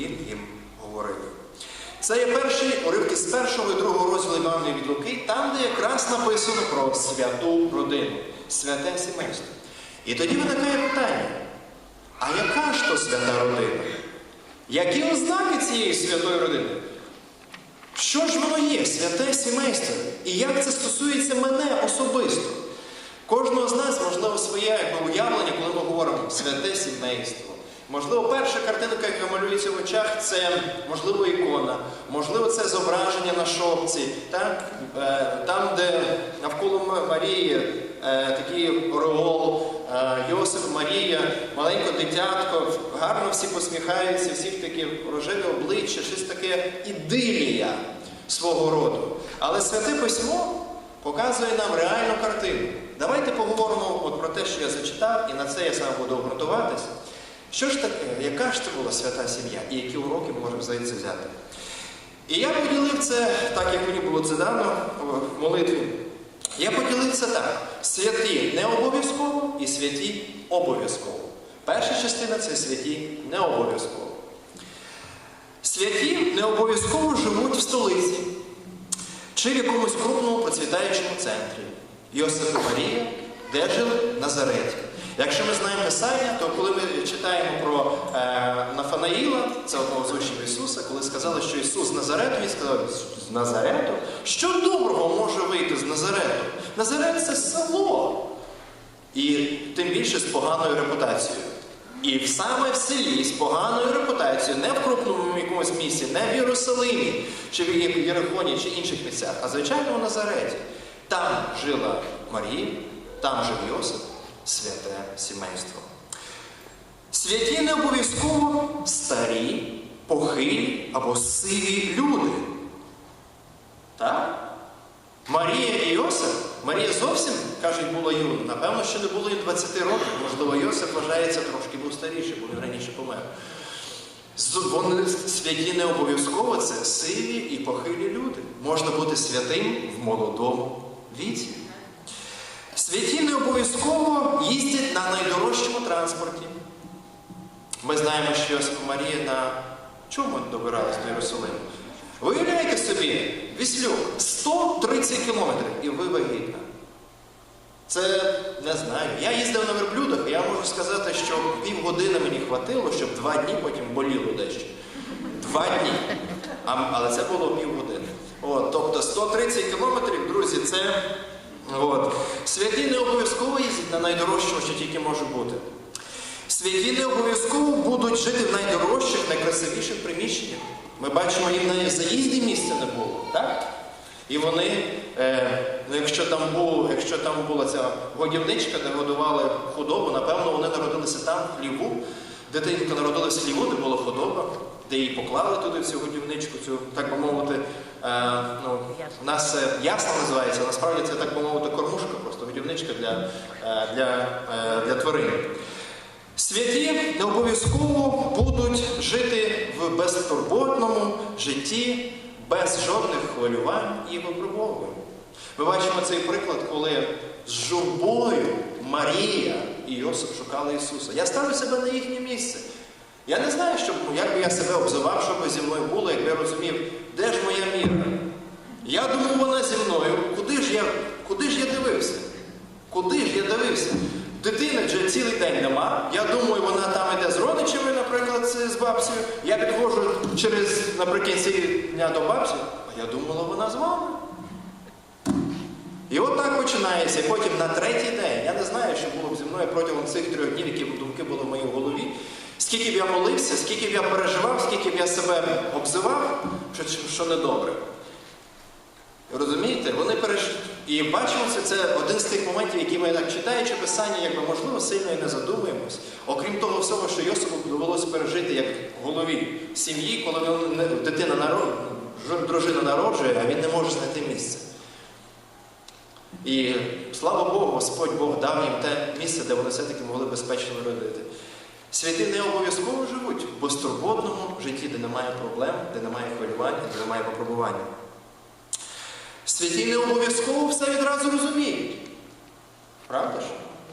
він їм говорив. Це є перший уривки з першого і другого розділу Івана від Луки, там, де якраз написано про святу родину, святе сімейство. І тоді виникає питання: а яка ж то свята родина? Які ознаки цієї святої родини? Що ж воно є, святе сімейство? І як це стосується мене особисто? Кожного з нас, можливо, своє уявлення, коли ми говоримо святе сімейство. Можливо, перша картинка, яка малюється в очах, це можливо ікона, можливо, це зображення на шопці, так? Е, там, де навколо Марії е, такий ореол, е, Йосип, Марія, маленьке дитятко, гарно всі посміхаються, всіх такі рожеві обличчя, щось таке ідилія свого роду. Але святе письмо показує нам реальну картину. Давайте поговоримо от про те, що я зачитав, і на це я сам буду обґрунтуватися. Що ж таке, яка ж це була свята сім'я, і які уроки ми можемо звідси взяти? І я поділив це, так як мені було це дано в молитві. Я поділив це так: святі не обов'язково і святі обов'язково. Перша частина це святі не обов'язково. Святі не обов'язково живуть в столиці чи в якомусь крупному процвітаючому центрі. Йосип і Марія, де жили Назареті. Якщо ми знаємо Писання, то коли ми читаємо про е, Нафанаїла, це одного з учнів Ісуса, коли сказали, що Ісус Назарету, він сказав, з Назарету? Що доброго може вийти з Назарету? Назарет це село. І тим більше з поганою репутацією. І саме в селі з поганою репутацією, не в крупному якомусь місці, не в Єрусалимі, чи в Єрихоні, чи інших місцях, а звичайно в Назареті. Там жила Марія, там жив Йосип, святе сімейство. Святі не обов'язково старі, похилі або сиві люди. Так? Марія і Йосип, Марія зовсім, кажуть, була юна. Напевно, ще не було їм 20 років. Можливо, Йосип вважається трошки був старіший, бо він раніше помер. Вони святі не обов'язково це сиві і похилі люди. Можна бути святим в молодому віці. Святі не обов'язково їздять на найдорожчому транспорті. Ми знаємо, що Йосип Марія на чому добирались до Єрусалиму? Виявляєте собі, Віслюк, 130 кілометрів і ви вагітна. Це не знаю. Я їздив на верблюдах, і я можу сказати, що півгодини мені хватило, щоб два дні потім боліло дещо. Два дні. А, але це було півгодини. От, тобто 130 кілометрів, друзі, це от. святі не обов'язково їздять на найдорожчому, що тільки може бути. Святі не обов'язково будуть жити в найдорожчих, найкрасивіших приміщеннях. Ми бачимо, їм на заїзді місця не було, так? І вони, е, ну, якщо там був, якщо там була ця годівничка, де годували худобу, напевно, вони народилися там, в хліву. Дитинка народилася в хліву, де була худоба, де її поклали туди цю годівничку, цю, так би мовити, е, ну, у нас це ясно називається, насправді це так би мовити кормушка, просто годівничка для, е, для, е, для тварин. Святі не обов'язково будуть жити в безтурботному житті, без жодних хвилювань і випробовувань. Ми бачимо цей приклад, коли з журбою Марія і Йосип шукали Ісуса. Я ставлю себе на їхнє місце. Я не знаю, щоб, як би я себе обзивав, що би зі мною було, якби я розумів, де ж моя міра. Я думав, вона зі мною. Куди ж я, куди ж я дивився? Куди ж я дивився? Дитини вже цілий день нема. Я думаю, вона там іде з родичами, наприклад, з бабцею. Я підходжу через наприкінці дня до бабці, а я думала, вона з вами. І от так починається. І потім на третій день, я не знаю, що було б зі мною протягом цих трьох днів, які думки були в моїй голові. Скільки б я молився, скільки б я переживав, скільки б я себе обзивав, що, що недобре. Розумієте? Вони переж... І бачимо, це, один з тих моментів, які ми так читаючи писання, якби можливо сильно і не задумуємось. Окрім того всього, що Йосипу довелося пережити як голові сім'ї, коли він дитина народ... дружина народжує, а він не може знайти місце. І слава Богу, Господь Бог дав їм те місце, де вони все-таки могли безпечно родити. Святі не обов'язково живуть в безтурботному житті, де немає проблем, де немає хвилювання, де немає випробування. Святі не обов'язково все відразу розуміють. Правда ж?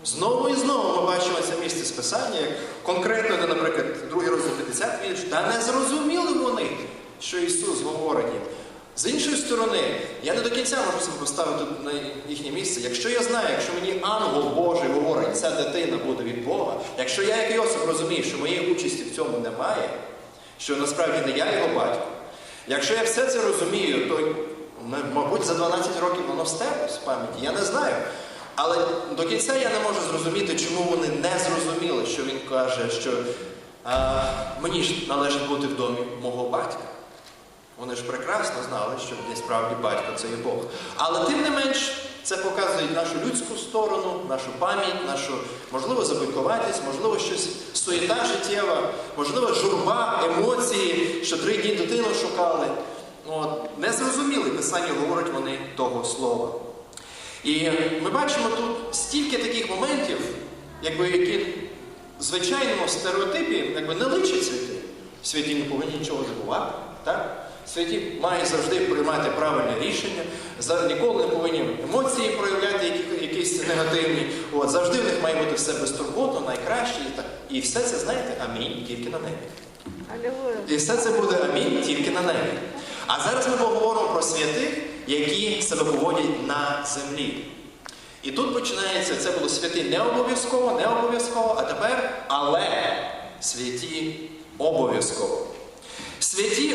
Знову і знову ми бачимо це місце з Писання, як конкретно, де, наприклад, другий розділ 50 вірш, та не зрозуміли вони, що Ісус говорить їм. З іншої сторони, я не до кінця можу себе поставити на їхнє місце. Якщо я знаю, якщо мені ангел Божий говорить, ця дитина буде від Бога, якщо я, як Йосип, розумію, що моєї участі в цьому немає, що насправді не я його батько, якщо я все це розумію, то, мабуть, за 12 років воно стерлось в пам'яті, я не знаю. Але до кінця я не можу зрозуміти, чому вони не зрозуміли, що він каже, що а, мені ж належить бути в домі мого батька. Вони ж прекрасно знали, що насправді батько це є Бог. Але тим не менш, це показує нашу людську сторону, нашу пам'ять, нашу, можливо, забудькуватість, можливо, щось суєта життєва, можливо, журба, емоції, що три дні дитину шукали. От, не зрозуміли, Писання говорить вони того слова. І ми бачимо тут стільки таких моментів, якби, які в звичайному стереотипі якби, не личать святі. Святі не повинні нічого забувати. Так? Святі мають завжди приймати правильне рішення, ніколи не повинні емоції проявляти якісь негативні. От, завжди в них має бути все безтурботно, найкраще. І, так. і все це, знаєте, амінь тільки на небі. І все це буде амінь тільки на небі. А зараз ми поговоримо про святих, які себе поводять на землі. І тут починається, це було святі не обов'язково, не обов'язково, а тепер але святі обов'язково. Святі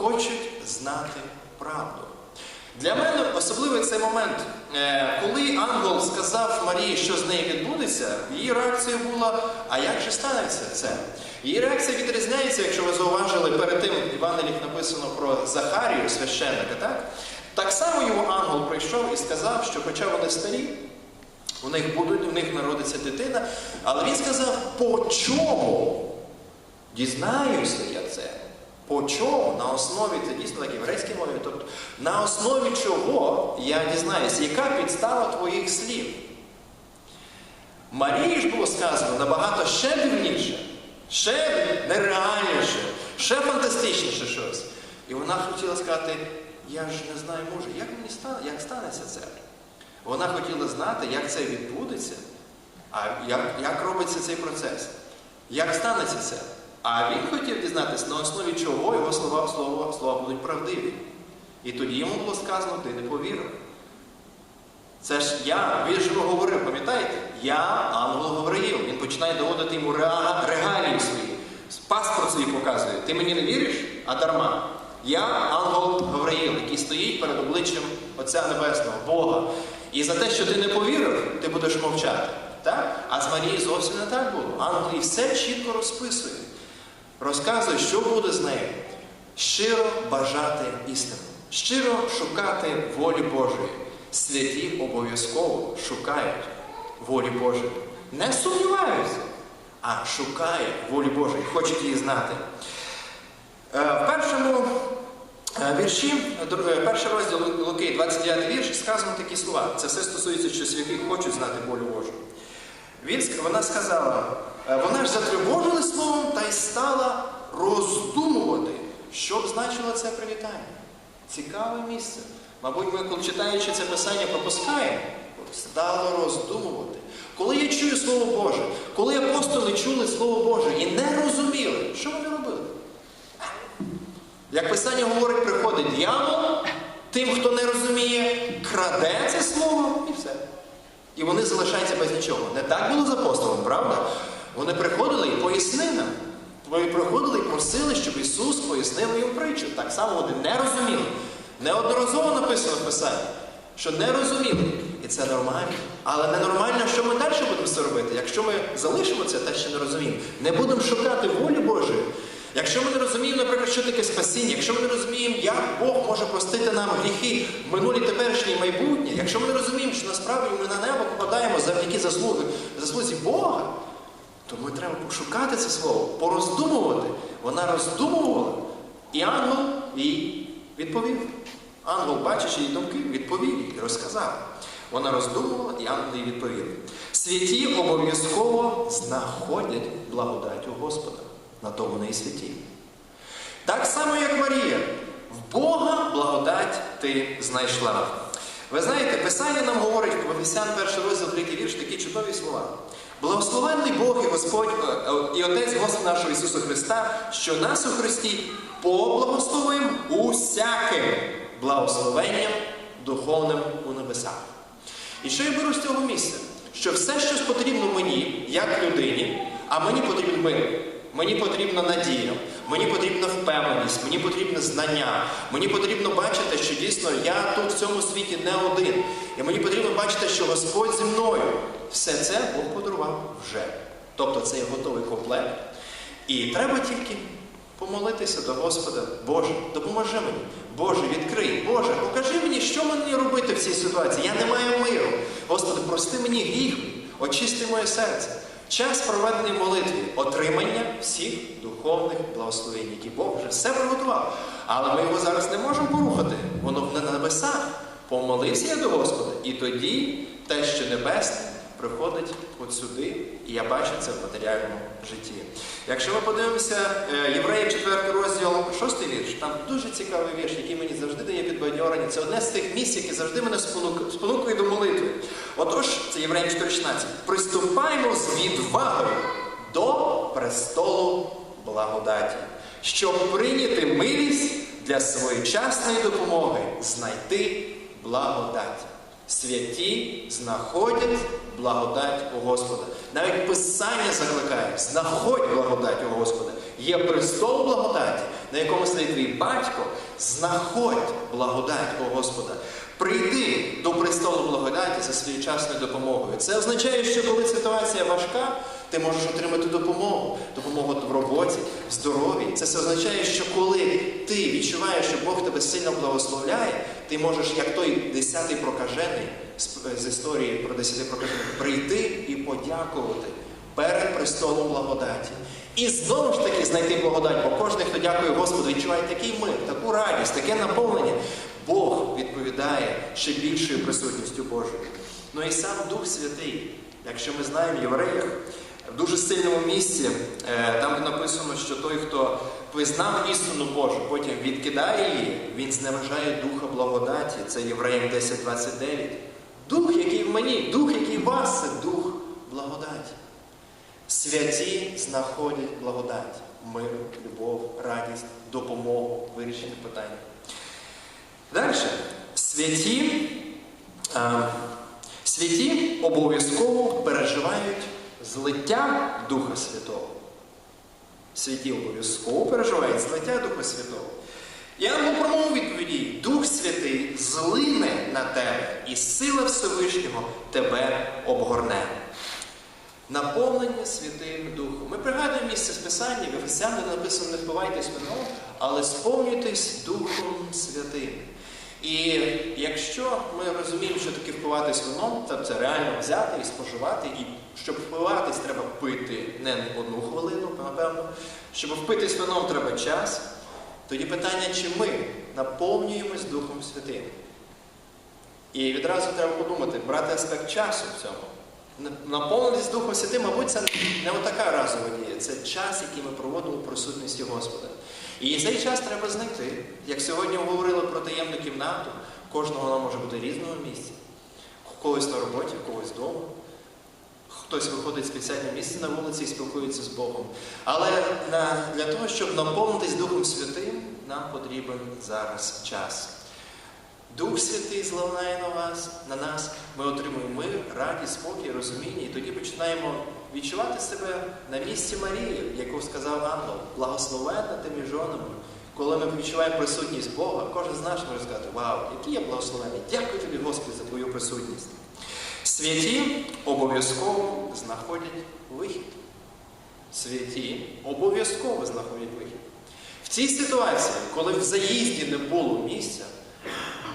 хочуть знати правду. Для мене особливий цей момент, Е, коли ангел сказав Марії, що з нею відбудеться, її реакція була: а як же станеться це? Її реакція відрізняється, якщо ви зауважили, перед тим в Євангеліях написано про Захарію, священника, так? Так само його ангел прийшов і сказав, що хоча вони старі, у них будуть, у них народиться дитина, але він сказав, по чому дізнаюся я це. По чому? На основі, це дійсно так єврейській мові, тобто на основі чого я дізнаюся, яка підстава твоїх слів? Марії ж було сказано набагато ще дивніше, ще нереальніше, ще фантастичніше щось. І вона хотіла сказати, я ж не знаю, може, як мені стане, як станеться це? Вона хотіла знати, як це відбудеться, а як, як робиться цей процес, як станеться це. А він хотів дізнатися, на основі чого його слова, слова, слова будуть правдиві. І тоді йому було сказано, ти не повірив. Це ж я, він ж говорив, пам'ятаєте? Я ангел Гавриїл. Він починає доводити йому регалії свої. Паспорт свій показує. Ти мені не віриш, а дарма. Я ангел Гавриїл, який стоїть перед обличчям Отця Небесного, Бога. І за те, що ти не повірив, ти будеш мовчати. Так? А з Марією зовсім не так було. Ангел все чітко розписує. Розказує, що буде з нею. Щиро бажати істину, щиро шукати волі Божої. Святі обов'язково шукають волі Божої. Не сумніваються, а шукають волі Божої, хочуть її знати. Е, В першому е, вірші, е, перший розділ Луки, 29 вірш, сказано такі слова. Це все стосується, що святі хочуть знати волю Божу. Він, вона сказала, е, вона ж затривожила словом та й стала роздумувати, що б значило це привітання. Цікаве місце. Мабуть, ми, коли читаючи це писання, пропускаємо. Стало роздумувати. Коли я чую Слово Боже, коли апостоли чули Слово Боже і не розуміли, що вони робили? Як Писання говорить, приходить дьявол, тим, хто не розуміє, краде це слово і все. І вони залишаються без нічого. Не так було з апостолом, правда? Вони приходили і пояснили. Вони приходили і просили, щоб Ісус пояснив їм притчу. Так само вони не розуміли. Неодноразово написано в Писанні, що не розуміли. І це нормально. Але ненормально, що ми далі будемо це робити. Якщо ми залишимо це, те, що не розуміємо, не будемо шукати волі Божої. Якщо ми не розуміємо, наприклад, що таке спасіння, якщо ми не розуміємо, як Бог може простити нам гріхи, в минулі, теперішні і майбутнє, якщо ми не розуміємо, що насправді ми на небо попадаємо завдяки заслуги, заслузі Бога, то ми треба пошукати це слово, пороздумувати. Вона роздумувала, і ангел їй відповів. Ангел, бачачи її думки, відповів і розказав. Вона роздумувала, і ангел їй відповів. Святі обов'язково знаходять благодать у Господа. На то вони і святі. Так само, як Марія, в Бога благодать ти знайшла. Ви знаєте, Писання нам говорить в Ефесян, перший розділ, третій вірш, такі чудові слова. Благословенний Бог і Господь е, е, і Отець Господа нашого Ісуса Христа, що нас у Христі поблагословим усяким благословенням духовним у небесах. І що я беру з цього місця? Що все, що потрібно мені, як людині, а мені потрібен мир, мені потрібна надія, мені потрібна впевненість, мені потрібне знання, мені потрібно бачити, що дійсно я тут в цьому світі не один. І мені потрібно бачити, що Господь зі мною. Все це Бог подарував вже. Тобто це є готовий комплект. І треба тільки помолитися до Господа. Боже, допоможи мені. Боже, відкрий. Боже, покажи мені, що мені робити в цій ситуації. Я не маю миру. Господи, прости мені гріх, очисти моє серце. Час проведений молитви, отримання всіх духовних благословень, які Бог вже все приготував. Але ми його зараз не можемо порухати. Воно не на небесах. Помолився я до Господа, і тоді те, що небесне, приходить от сюди, і я бачу це в матеріальному житті. Якщо ми подивимося е, Євреїв 4 розділ, 6 вірш, там дуже цікавий вірш, який мені завжди дає підбадьорення. Це одне з тих місць, яке завжди мене спонук- спонукує до молитви. Отож, це Євреїв 4,16. Приступаймо з відвагою до престолу благодаті, щоб прийняти милість для своєчасної допомоги, знайти благодать. Святі знаходять благодать у Господа. Навіть Писання закликає, знаходь благодать у Господа. Є престол благодаті, на якому стоїть твій батько, знаходь благодать у Господа. Прийди до престолу благодаті за своєчасною допомогою. Це означає, що коли ситуація важка, ти можеш отримати допомогу, допомогу в роботі, в здоров'ї. Це все означає, що коли ти відчуваєш, що Бог тебе сильно благословляє, ти можеш, як той десятий прокажений з, з історії про десяти прокажених, прийти і подякувати перед престолом благодаті. І знову ж таки знайти благодать, бо кожен, хто дякує Господу, відчуває такий мир, таку радість, таке наповнення. Бог відповідає ще більшою присутністю Божою. Ну і сам Дух Святий, якщо ми знаємо в євреях, в дуже сильному місці, е, там написано, що той, хто визнав істину Божу, потім відкидає її, він зневажає духа благодаті. Це Євреям 10.29. Дух, який в мені, дух, який в вас, це дух благодаті. Святі знаходять благодать, мир, любов, радість, допомогу, вирішення питань. Далі. Святі, е, святі обов'язково переживають злиття Духа Святого. Святі обов'язково переживають злиття Духа Святого. І ангел промовив відповіді, Дух Святий злине на тебе, і сила Всевишнього тебе обгорне. Наповнення Святим Духом. Ми пригадуємо місце списання, в Ефесян, написано, не впивайтесь вином, але сповнюйтесь Духом Святим. І якщо ми розуміємо, що таке впиватись вином, то це реально взяти і споживати, і щоб впиватись, треба пити не одну хвилину, напевно. Щоб впитись вином, треба час. Тоді питання, чи ми наповнюємось Духом Святим. І відразу треба подумати, брати аспект часу в цьому. Наповнитись Духом Святим, мабуть, це не отака разова дія, це час, який ми проводимо в присутності Господа. І цей час треба знайти. Як сьогодні говорили про таємну кімнату, кожного вона може бути різного місця. Когось на роботі, когось вдома. Хтось виходить в спеціальне місце на вулиці і спілкується з Богом. Але для того, щоб наповнитись Духом Святим, нам потрібен зараз час. Дух Святий зливає на вас, на нас, ми отримуємо мир, радість, спокій, розуміння, і тоді починаємо відчувати себе на місці Марії, яку сказав ангел, благословенна ти між жонами. Коли ми відчуваємо присутність Бога, кожен з нас може сказати, вау, який я благословений, дякую тобі, Господи, за твою присутність. Святі обов'язково знаходять вихід. Святі обов'язково знаходять вихід. В цій ситуації, коли в заїзді не було місця,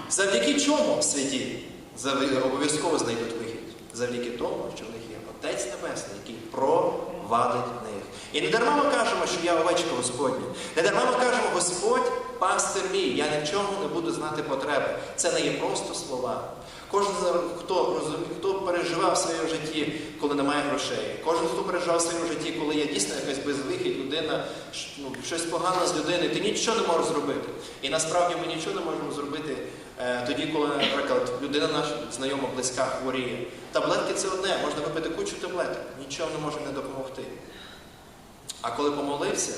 Завдяки чому святі обов'язково знайдуть вихід? Завдяки тому, що в них Отець Небесний, який провадить них. І не дарма ми кажемо, що я овечка Господня. Не дарма ми кажемо, Господь пастир мій, я ні в чому не буду знати потреби. Це не є просто слова. Кожен, хто хто переживав в своєму житті, коли немає грошей, кожен, хто переживав в своєму житті, коли є дійсно якась безвихідь, людина, ну, щось погано з людиною, ти нічого не можеш зробити. І насправді ми нічого не можемо зробити Тоді, коли, наприклад, людина наша знайома, близька хворіє. Таблетки це одне, можна випити кучу таблеток, нічого не може не допомогти. А коли помолився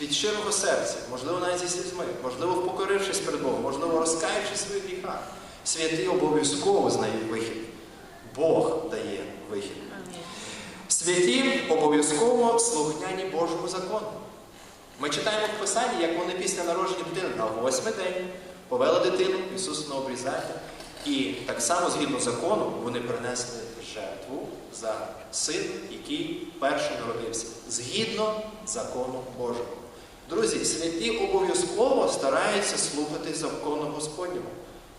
від щирого серця, можливо, навіть зі слізьми, можливо, впокорившись перед Богом, можливо, розкаявшись своїх гріхах, святий обов'язково знають вихід. Бог дає вихід. Святі обов'язково слухняні Божому закону. Ми читаємо в Писанні, як вони після народження дитини на восьмий день повели дитину Ісусу на обрізання. І так само, згідно закону, вони принесли жертву за син, який перший народився, згідно закону Божого. Друзі, святі обов'язково стараються слухати закону Господнього.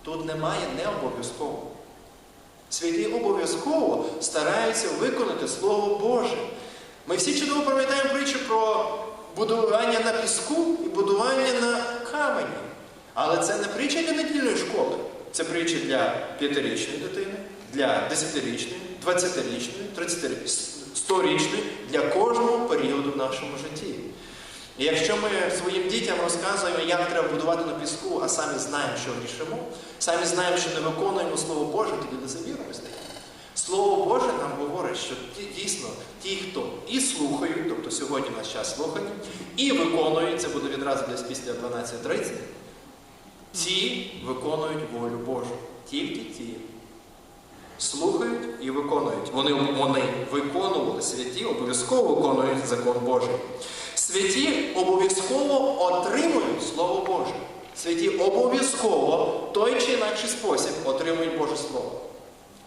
Тут немає не обов'язково. Святі обов'язково стараються виконати Слово Боже. Ми всі чудово пам'ятаємо притчу про будування на піску і будування на камені. Але це не притча для недільної школи. Це притча для п'ятирічної дитини, для десятирічної, двадцятирічної, сторічної, для кожного періоду в нашому житті. І якщо ми своїм дітям розказуємо, як треба будувати на піску, а самі знаємо, що грішимо, самі знаємо, що не виконуємо Слово Боже, тоді незавірно стає. Слово Боже нам говорить, що ті, дійсно ті, хто і слухають, тобто сьогодні наш час слухання, і виконують, це буде відразу десь після 12.30, ті виконують волю Божу. Тільки ті. Слухають і виконують. Вони, вони виконували святі, обов'язково виконують закон Божий. Святі обов'язково отримують Слово Боже. Святі обов'язково той чи інакший спосіб отримують Боже Слово.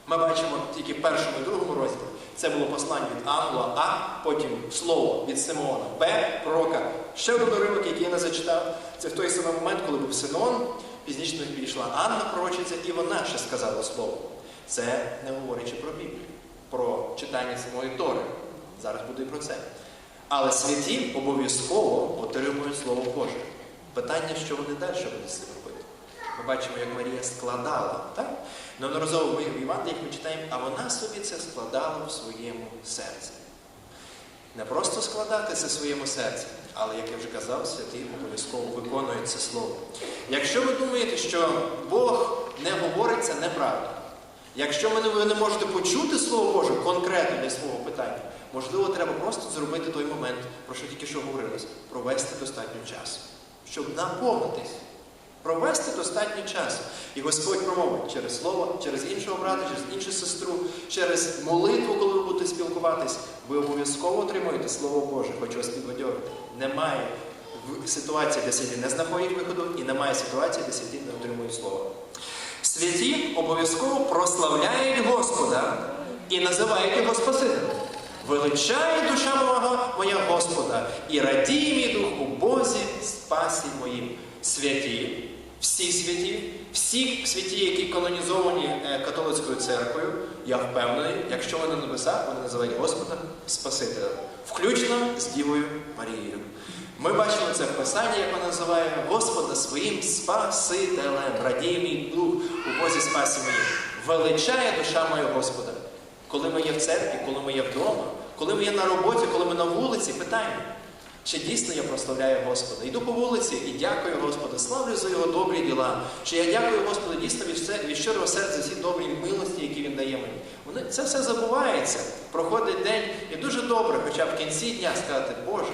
Ми бачимо тільки в першому і другому розділі. Це було послання від Ангела А, потім слово від Симеона Б, пророка. Ще один уривок, який я не зачитав, це в той самий момент, коли був Синон, пізніше них підійшла Анна, пророчиця, і вона ще сказала слово. Це не говорячи про Біблію, про читання самої Тори. Зараз буде і про це. Але святі обов'язково отримують Слово Боже. Питання, що вони далі будуть з цим робити. Ми бачимо, як Марія складала. так? Неодноразово ми в Івангеліях ми читаємо, а вона собі це складала в своєму серці. Не просто складати це в своєму серці, але, як я вже казав, святий обов'язково виконує це слово. Якщо ви думаєте, що Бог не говорить, це неправда. Якщо ви не можете почути Слово Боже конкретно для свого питання, можливо, треба просто зробити той момент, про що тільки що говорилось, провести достатньо часу, щоб наповнитись. Провести достатньо часу. І Господь промовить через слово, через іншого брата, через іншу сестру, через молитву, коли ви будете спілкуватись, ви обов'язково отримуєте Слово Боже, хочу вас підбадьорити. Немає ситуації, де святі не знаходять виходу, і немає ситуації, де святі не отримують Слово. Святі обов'язково прославляють Господа і називають його Спасителем. Величає душа моя, Господа, і радіє мій дух у Бозі, спасі моїм. Святі, всі святі, всі святі, які канонізовані е, католицькою церквою, я впевнений, якщо вони на небесах, вони називають Господа Спасителем, включно з Дівою Марією. Ми бачимо це в Писанні, як вона називає Господа своїм Спасителем, радіє мій дух у Бозі спасі моїм. Величає душа моя Господа. Коли ми є в церкві, коли ми є вдома, коли ми є на роботі, коли ми на вулиці, питання. Чи дійсно я прославляю Господа? Йду по вулиці і дякую Господу, славлю за його добрі діла. Чи я дякую Господу дійсно від, щирого серця всі добрі милості, які він дає мені. Вони, це все забувається. Проходить день, і дуже добре, хоча в кінці дня сказати, Боже,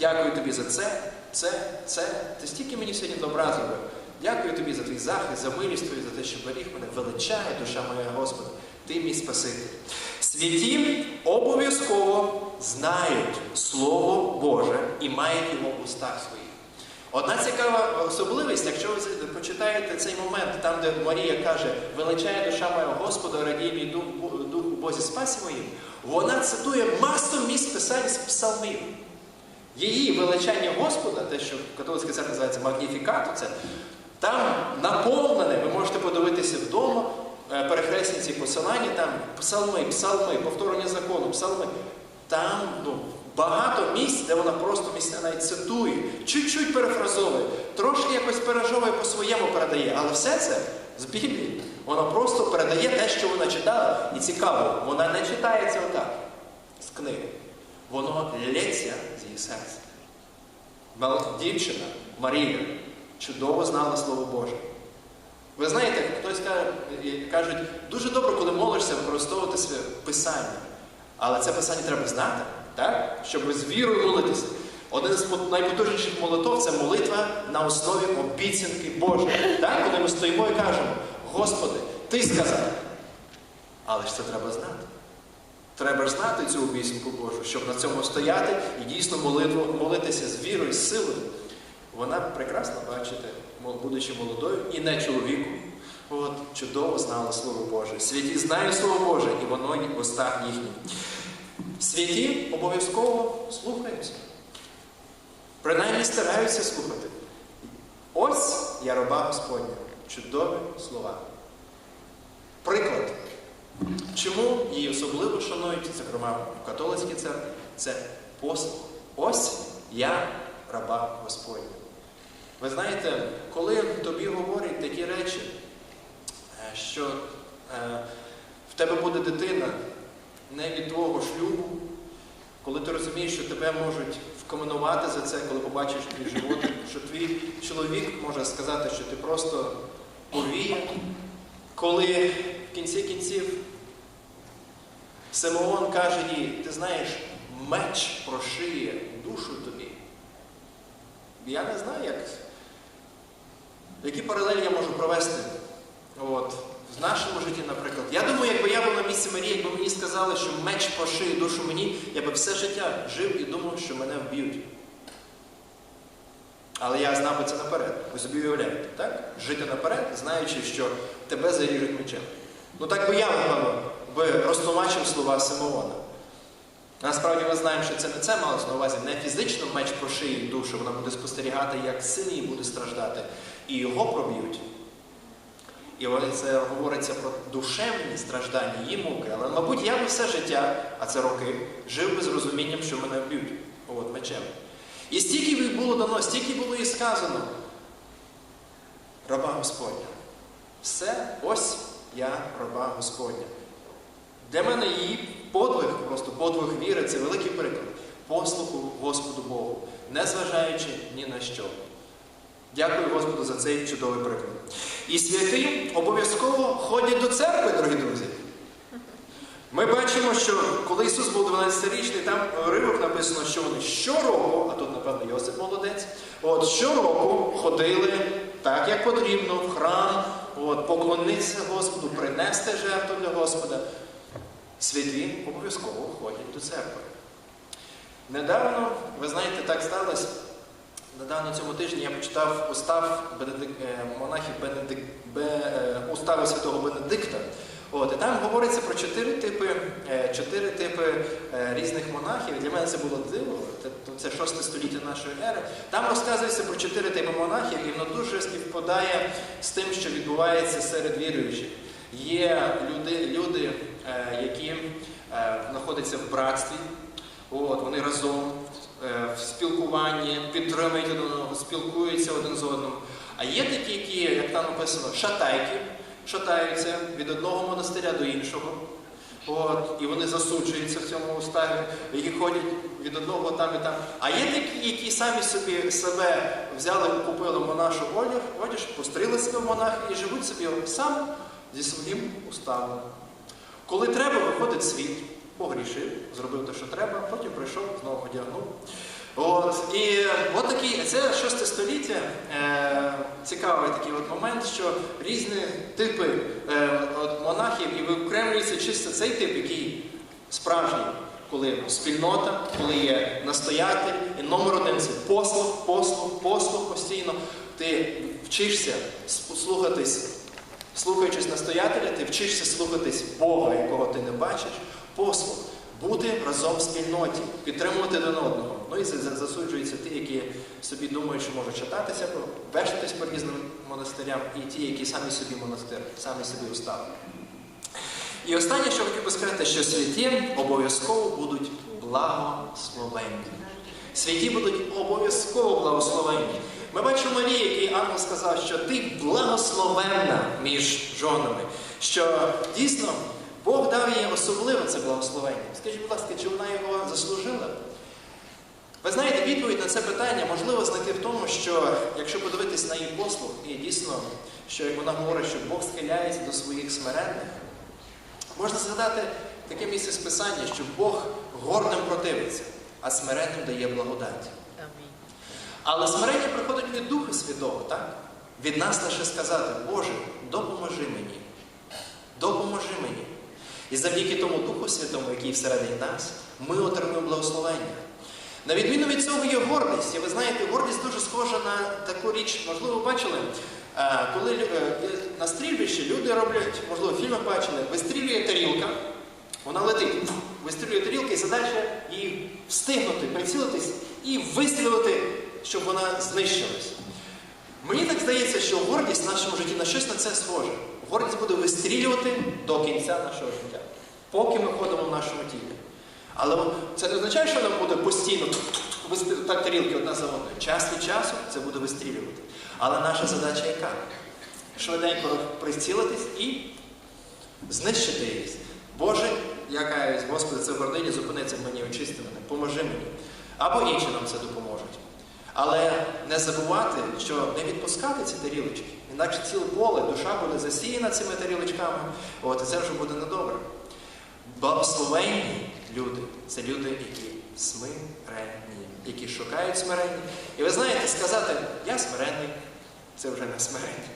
дякую тобі за це, це, це. Ти стільки мені сьогодні добра зробив. Дякую тобі за твій захист, за милість твою, за те, що беріг мене. Величає душа моя Господа. Ти мій Спаситель. Святі обов'язково знають Слово Боже і мають його в устах своїх. Одна цікава особливість, якщо ви почитаєте цей момент, там, де Марія каже, величає душа моя Господа, радій мій дух, Бозі спасі моїм, вона цитує масу місць писань з псалмів. Її величання Господа, те, що в католицькій церкві називається магніфікату, це там наповнене, ви можете подивитися вдома, перехресні ці посилання, там псалми, псалми, повторення закону, псалми. Там ну, багато місць, де вона просто місця навіть цитує, чуть-чуть перефразовує, трошки якось пережовує по-своєму передає, але все це з Біблії. Вона просто передає те, що вона читала. І цікаво, вона не читається отак, з книги. Воно лється з її серця. Дівчина Марія чудово знала Слово Боже. Ви знаєте, хтось каже, кажуть, дуже добре, коли молишся, використовувати своє писання. Але це писання треба знати, так? щоб з вірою молитися. Один з найпотужніших молитов це молитва на основі обіцянки Божої. Так? Коли ми стоїмо і кажемо, Господи, Ти сказав. Але ж це треба знати. Треба ж знати цю обіцянку Божу, щоб на цьому стояти і дійсно молитву, молитися з вірою, з силою. Вона прекрасно, бачите, будучи молодою і не чоловіком, от, чудово знала Слово Боже. Святі знають Слово Боже, і воно в устах їхніх. Святі обов'язково слухаються. Принаймні стараються слухати. Ось я раба Господня. Чудові слова. Приклад. Чому її особливо шанують, зокрема в католицькій церкві, це послух. Ось я раба Господня. Ви знаєте, коли тобі говорять такі речі, що е, в тебе буде дитина не від твого шлюбу, коли ти розумієш, що тебе можуть вкоменувати за це, коли побачиш твій животик, що твій чоловік може сказати, що ти просто повія, коли в кінці кінців Симеон каже їй, ти знаєш, меч прошиє душу тобі. Я не знаю, як, які паралелі я можу провести от, в нашому житті, наприклад. Я думаю, якби я був на місці Марії, якби мені сказали, що меч прошиє душу мені, я би все життя жив і думав, що мене вб'ють. Але я знав би це наперед. Ви собі уявляєте, так? Жити наперед, знаючи, що тебе заріжуть мечем. Ну так би я, напевно, би розтлумачив слова Симеона. Насправді ми знаємо, що це не це малось на увазі, не фізично меч прошиє душу, вона буде спостерігати, як син буде страждати, і його проб'ють. І це говориться про душевні страждання, її муки. Але, мабуть, я би все життя, а це роки, жив би з розумінням, що мене вб'ють от, мечем. І стільки було дано, стільки було і сказано. Раба Господня. Все, ось я раба Господня. Для мене її подвиг, просто подвиг віри це великий приклад послуху Господу Богу, незважаючи ні на що. Дякую Господу за цей чудовий приклад. І святі обов'язково ходять до церкви, дорогі друзі. Ми бачимо, що коли Ісус був 12-річний, там ривок написано, що вони щороку, а тут, напевно, Йосип молодець, от щороку ходили так, як потрібно, в храм, от, поклонитися Господу, принести жертву для Господа. Святі обов'язково ходять до церкви. Недавно, ви знаєте, так сталося. Недавно цьому тижні я почитав устав Бенедик... е, монахів Бенедик... Бе... е, устави святого Бенедикта. От, і там говориться про чотири типи, е, чотири типи різних монахів. Для мене це було диво. Це- шосте століття нашої ери. Там розказується про чотири типи монахів, і воно дуже співпадає з тим, що відбувається серед віруючих. Є люди, люди які знаходяться в братстві, от, вони разом в спілкуванні, підтримують один одного, спілкуються один з одним. А є такі, які, як там написано, шатайки, шатаються від одного монастиря до іншого. От, і вони засуджуються в цьому уставі, які ходять від одного там і там. А є такі, які самі собі себе взяли, купили монашу одяг, одяг, постріли себе в монахи і живуть собі сам зі своїм уставом. Коли треба, виходить світ, погрішив, зробив те, що треба, потім прийшов, знову одягнув. От, і от такий, це шосте століття, е, цікавий такий от момент, що різні типи е, от монахів, і виокремлюється чисто цей тип, який справжній, коли спільнота, коли є настоятель, і номер один це послух, послух, послух постійно. Ти вчишся слухатись Слухаючись настоятеля, ти вчишся слухатись Бога, якого ти не бачиш, послух, бути разом в спільноті, підтримувати один одного. Ну і за- за- засуджуються ті, які собі думають, що можуть читатися, вештатись по різним монастирям, і ті, які самі собі монастир, самі собі устав. І останнє, що хотів би сказати, що святі обов'язково будуть благословенні. Святі будуть обов'язково благословенні. Ми бачимо Марію, який ангел сказав, що ти благословенна між жонами. Що дійсно Бог дав їй особливе це благословення. Скажіть, будь ласка, чи вона його заслужила? Ви знаєте, відповідь на це питання можливо знайти в тому, що що якщо подивитись на її послуг, і дійсно, що як вона говорить, що Бог схиляється до своїх смиренних, можна згадати таке місце списання, що Бог горним противиться, а смиренним дає благодать. Але смирення приходить від Духа Святого, так? Від нас лише сказати, Боже, допоможи мені. І завдяки тому Духу Святому, який всередині нас, ми отримуємо благословення. На відміну від цього є гордість. І ви знаєте, гордість дуже схожа на таку річ, можливо, ви бачили, е, коли е, на стрільбищі люди роблять, можливо, в фільмах бачили, вистрілює тарілка, вона летить, вистрілює тарілка і задача її встигнути, прицілитись і вистрілити, щоб вона знищилась. Мені так здається, що гордість в нашому житті на щось на це схоже. Гордість буде вистрілювати до кінця нашого життя, поки ми ходимо в нашому тілі. Але це не означає, що нам буде постійно так тарілки одна за одною. Час від часу це буде вистрілювати. Але наша задача яка? Швиденько прицілитись і знищити її. Боже, я каюсь, Господи, це в гордині, зупиниться мені, очисти мене, поможи мені. Або інші нам це допоможуть. Але не забувати, що не відпускати ці тарілочки. Інакше ціле поле, душа буде засіяна цими тарілочками, от, і це вже буде недобре. Благословенні люди це люди, які смиренні, які шукають смирення. І ви знаєте, сказати я смиренний, це вже не смирення.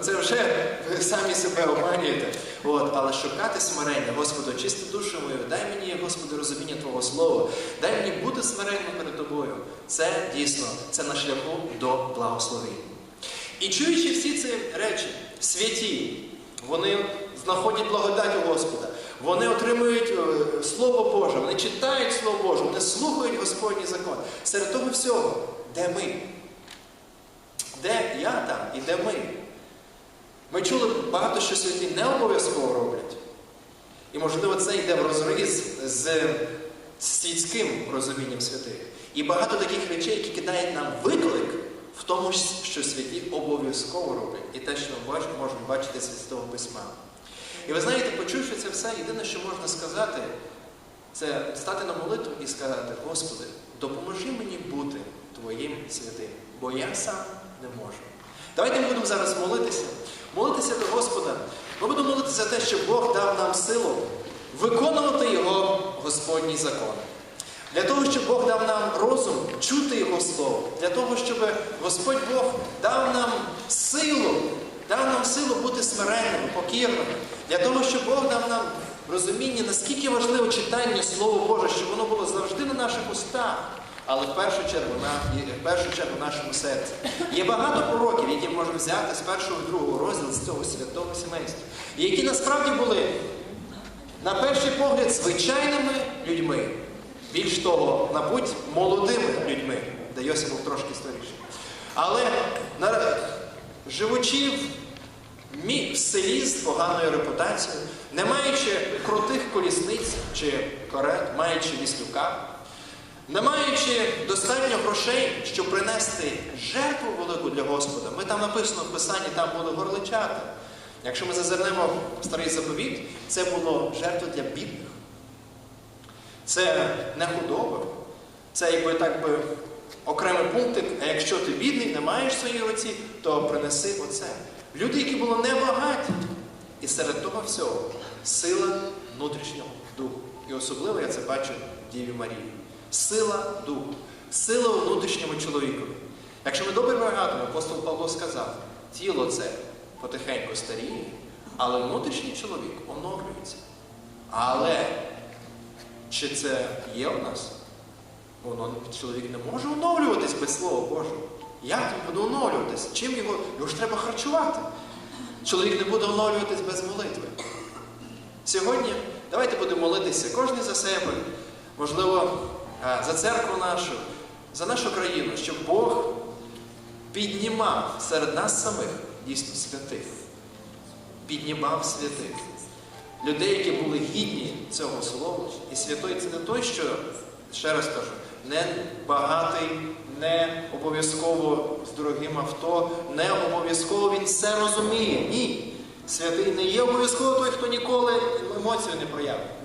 Це вже ви самі себе обманюєте. От, але шукати смирення, Господи, очисти душу мою, дай мені, Господи, розуміння Твого Слова, дай мені бути смиренним перед Тобою. Це дійсно це на шляху до благословення. І чуючи всі ці речі, святі, вони знаходять благодать у Господа, вони отримують е, Слово Боже, вони читають Слово Боже, вони слухають Господній закон. Серед того всього, де ми? Де я там і де ми? Ми чули багато, що святі не обов'язково роблять. І, можливо, це йде в розріз з світським розумінням святих. І багато таких речей, які кидають нам виклик в тому, що святі обов'язково роблять. І те, що ми можемо бачити Святого Письма. І ви знаєте, почувши це все, єдине, що можна сказати, це стати на молитву і сказати, Господи, допоможи мені бути Твоїм святим, бо я сам не можу. Давайте ми будемо зараз молитися. Молитися до Господа. Ми будемо молитися за те, щоб Бог дав нам силу виконувати Його Господній закон. Для того, щоб Бог дав нам розум чути Його Слово, для того, щоб Господь Бог дав нам силу, дав нам силу бути смиренними, покірними, для того, щоб Бог дав нам розуміння, наскільки важливо читання Слова Боже, щоб воно було завжди на наших устах, але в першу чергу на в першу чергу в нашому серці. Є багато пророків, які можемо взяти з першого і другого розділу з цього святого сімейства, які насправді були на перший погляд звичайними людьми. Більш того, мабуть, молодими людьми, де Йосип був трошки старіший. Але живучи в, в селі з поганою репутацією, не маючи крутих колісниць чи карет, маючи віслюка, не маючи достатньо грошей, щоб принести жертву велику для Господа, ми там написано в Писанні, там були горличата. Якщо ми зазирнемо в старий заповіт, це було жертва для бідних. Це не худоба. Це якби так би окремий пунктик, а якщо ти бідний, не маєш в своїй руці, то принеси оце. Люди, які були небагаті, і серед того всього сила внутрішнього духу. І особливо я це бачу в Діві Марії. Сила духу, сила у внутрішньому чоловікові. Якщо ми добре пригадуємо, апостол Павло сказав, тіло це потихеньку старіє, але внутрішній чоловік оновлюється. Але чи це є у нас? Воно чоловік не може оновлюватись без Слова Божого. Як він буде оновлюватись? Чим його? Його ж треба харчувати. Чоловік не буде оновлюватись без молитви. Сьогодні давайте будемо молитися кожен за себе, можливо, за церкву нашу, за нашу країну, щоб Бог піднімав серед нас самих дійсно святих. Піднімав святих. Людей, які були гідні цього слова. І святой це не той, що, ще раз кажу, не багатий, не обов'язково з дорогим авто, не обов'язково він все розуміє. Ні. Святий не є обов'язково той, хто ніколи емоцію не проявить.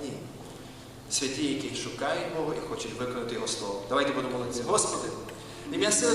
Ні. Святі, які шукають Бога і хочуть виконати Його слово. Давайте будемо молитися. Господи, ім'я сили